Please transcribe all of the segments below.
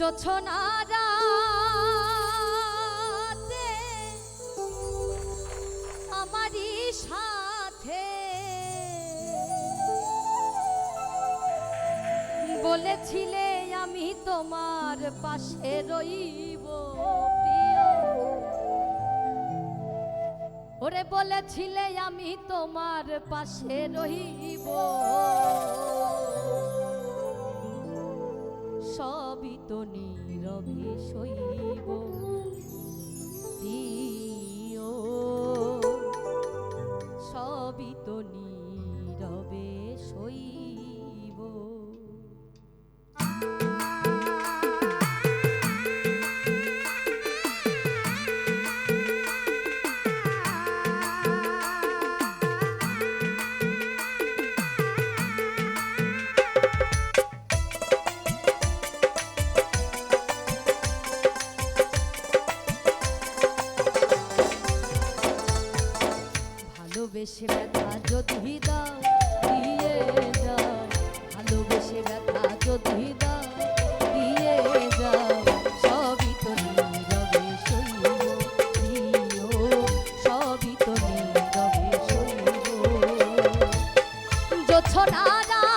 জছনারা আমারই সাথে বলেছিলে আমি তোমার পাশে রইব ওরে বলেছিলে আমি তোমার পাশে রইব। সবই তো নীরবে শৈব সোনারা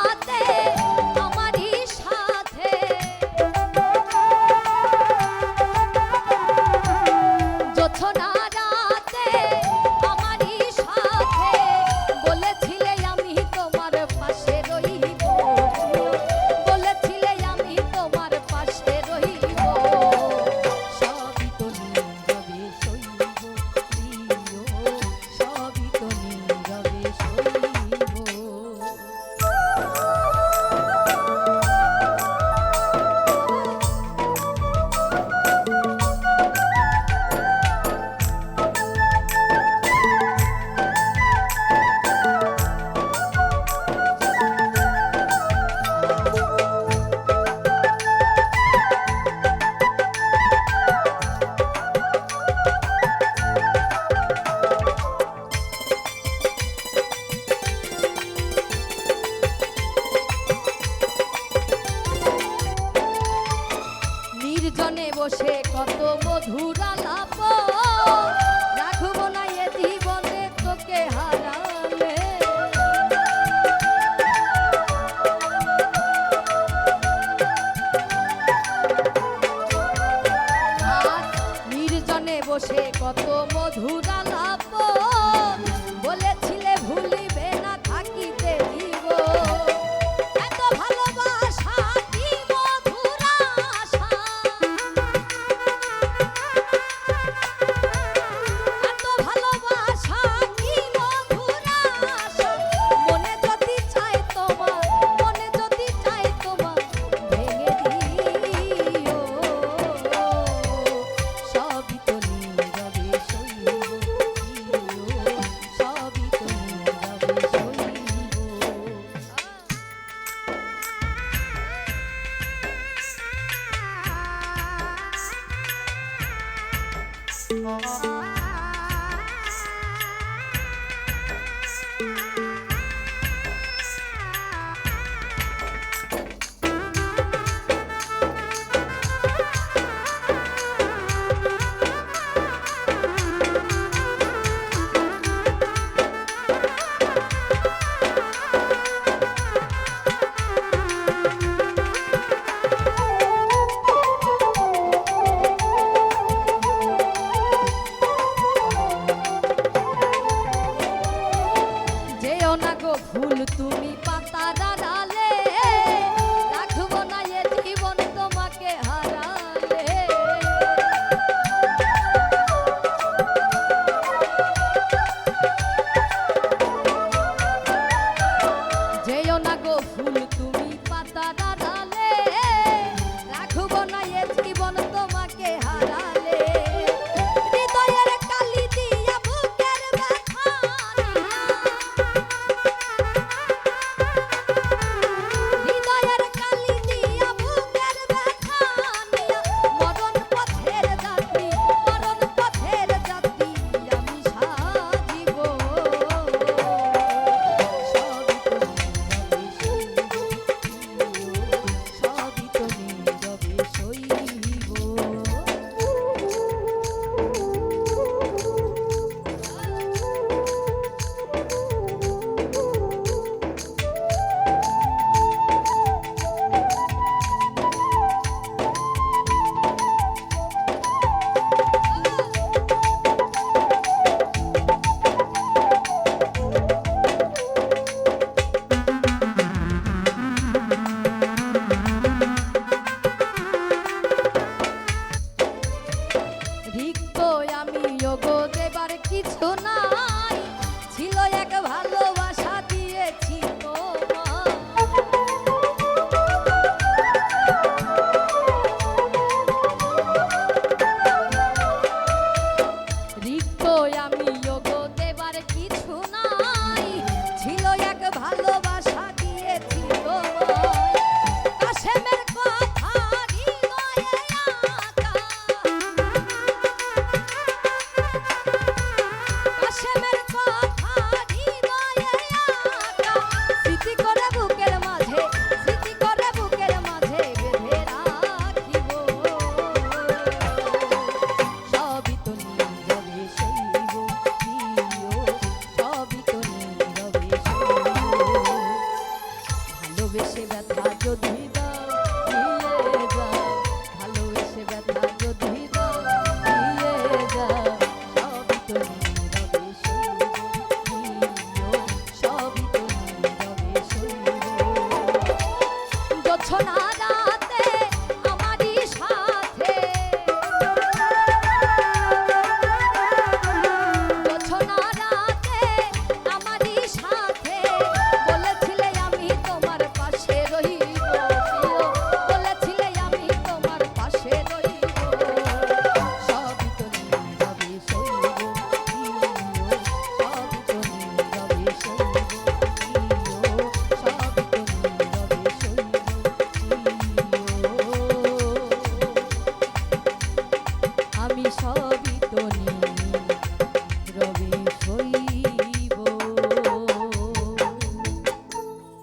বসে কত মধুর আলাপ। বলে Thanks.